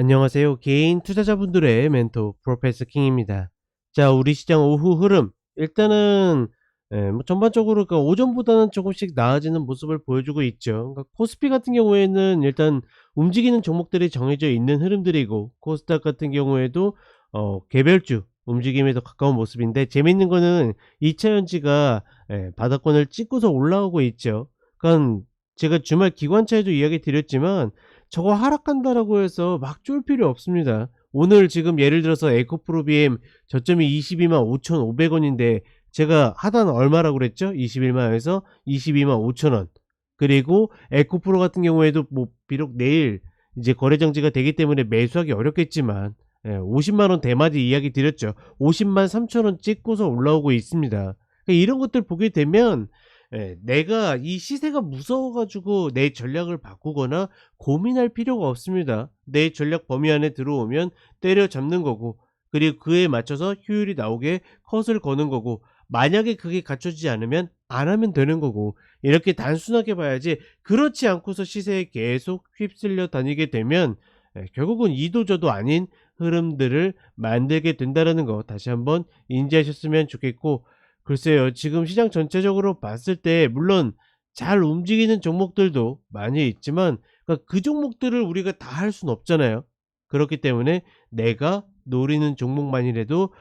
안녕하세요. 개인 투자자분들의 멘토 프로페서 킹입니다. 자, 우리 시장 오후 흐름. 일단은 예, 뭐 전반적으로 그 오전보다는 조금씩 나아지는 모습을 보여주고 있죠. 그러니까 코스피 같은 경우에는 일단 움직이는 종목들이 정해져 있는 흐름들이고 코스닥 같은 경우에도 어, 개별주 움직임에 더 가까운 모습인데 재밌는 거는 2차 연지가 예, 바닥권을 찍고서 올라오고 있죠. 그러니까 제가 주말 기관차에도 이야기 드렸지만 저거 하락한다라고 해서 막 쫄 필요 없습니다. 오늘 지금 예를 들어서 에코프로 BM 저점이 22만 5,500원인데 제가 하단 얼마라고 그랬죠? 21만원에서 22만 5천원. 그리고 에코프로 같은 경우에도 뭐 비록 내일 이제 거래 정지가 되기 때문에 매수하기 어렵겠지만 예, 50만원 대마디 이야기 드렸죠. 50만 3천원 찍고서 올라오고 있습니다. 그러니까 이런 것들 보게 되면 예, 내가 이 시세가 무서워가지고 내 전략을 바꾸거나 고민할 필요가 없습니다. 내 전략 범위 안에 들어오면 때려잡는 거고, 그리고 그에 맞춰서 효율이 나오게 컷을 거는 거고, 만약에 그게 갖춰지지 않으면 안 하면 되는 거고, 이렇게 단순하게 봐야지, 그렇지 않고서 시세에 계속 휩쓸려 다니게 되면, 예, 결국은 이도저도 아닌 흐름들을 만들게 된다는 거 다시 한번 인지하셨으면 좋겠고, 글쎄요, 지금 시장 전체적으로 봤을 때, 물론 잘 움직이는 종목들도 많이 있지만, 그러니까 그 종목들을 우리가 다 할 수는 없잖아요. 그렇기 때문에 내가 노리는 종목만이라도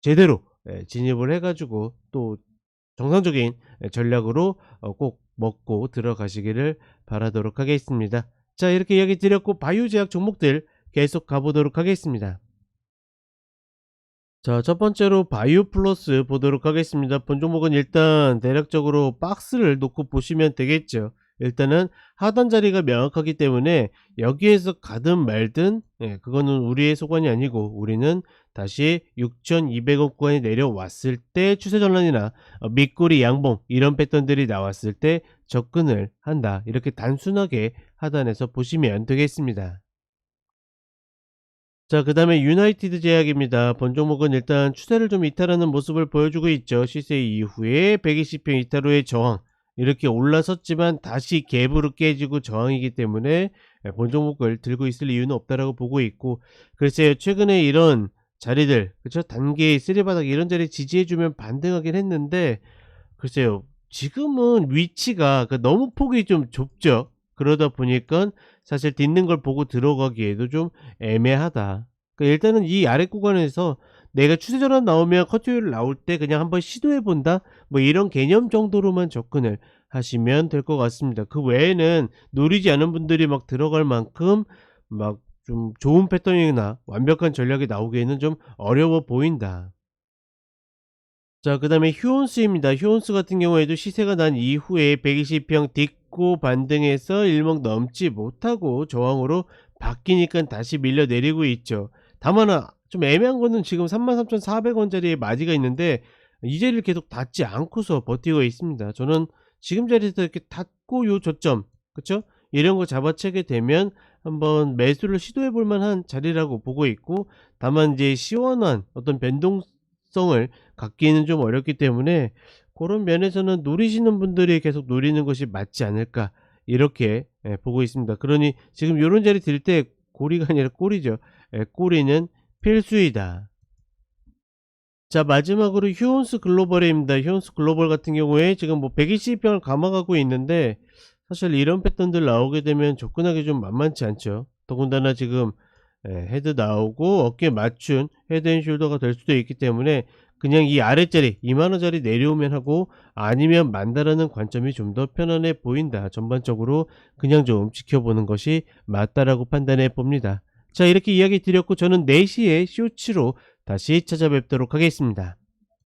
제대로 예, 진입을 해가지고 또 정상적인 예, 전략으로 어, 꼭 먹고 들어가시기를 바라도록 하겠습니다. 자, 이렇게 이야기 드렸고, 바이오 제약 종목들 계속 가보도록 하겠습니다. 자, 첫 번째로 바이오 플러스 보도록 하겠습니다. 본 종목은 일단 대략적으로 박스를 놓고 보시면 되겠죠. 일단은 하단 자리가 명확하기 때문에 여기에서 가든 말든 예, 그거는 우리의 소관이 아니고 우리는 다시 6,200원 구간에 내려왔을 때 추세 전환이나 어, 밑꼬리 양봉 이런 패턴들이 나왔을 때 접근을 한다. 이렇게 단순하게 하단에서 보시면 되겠습니다. 자, 그 다음에 유나이티드 제약입니다. 본 종목은 일단 추세를 좀 이탈하는 모습을 보여주고 있죠. 시세 이후에 120평 이탈 후의 저항. 이렇게 올라섰지만 다시 갭으로 깨지고 저항이기 때문에 본 종목을 들고 있을 이유는 없다라고 보고 있고 글쎄요 최근에 이런 자리들 그쵸 단계의 쓰리바닥 이런 자리 지지해주면 반등하긴 했는데 글쎄요 지금은 위치가 그 너무 폭이 좀 좁죠 그러다 보니까 사실 딛는 걸 보고 들어가기에도 좀 애매하다 그러니까 일단은 이 아래 구간에서 내가 추세 전환 나오면 커트율 나올 때 그냥 한번 시도해 본다 뭐 이런 개념 정도로만 접근을 하시면 될 것 같습니다. 그 외에는 노리지 않은 분들이 막 들어갈 만큼 막 좀 좋은 패턴이나 완벽한 전략이 나오기에는 좀 어려워 보인다. 자, 그 다음에 휴온스입니다. 휴온스 같은 경우에도 시세가 난 이후에 120평 딛고 반등해서 일목 넘지 못하고 저항으로 바뀌니까 다시 밀려 내리고 있죠. 다만 좀 애매한 거는 지금 33,400원짜리의 마디가 있는데 이 자리를 계속 닿지 않고서 버티고 있습니다. 저는 지금 자리에서 이렇게 닿고 요 저점 그쵸? 이런 거 잡아채게 되면 한번 매수를 시도해 볼 만한 자리라고 보고 있고 다만 이제 시원한 어떤 변동성을 갖기는 좀 어렵기 때문에 그런 면에서는 노리시는 분들이 계속 노리는 것이 맞지 않을까 이렇게 예, 보고 있습니다. 그러니 지금 이런 자리 들 때 고리가 아니라 꼬리죠. 예, 꼬리는 필수이다. 자 마지막으로 휴온스 글로벌입니다. 휴온스 글로벌 같은 경우에 지금 뭐 120평을 감아가고 있는데 사실 이런 패턴들 나오게 되면 접근하기 좀 만만치 않죠. 더군다나 지금 예, 헤드 나오고 어깨 맞춘 헤드앤숄더가 될 수도 있기 때문에 그냥 이 아랫자리 2만원짜리 내려오면 하고 아니면 만다라는 관점이 좀 더 편안해 보인다. 전반적으로 그냥 좀 지켜보는 것이 맞다라고 판단해 봅니다. 자 이렇게 이야기 드렸고 저는 4시에 쇼츠로 다시 찾아뵙도록 하겠습니다.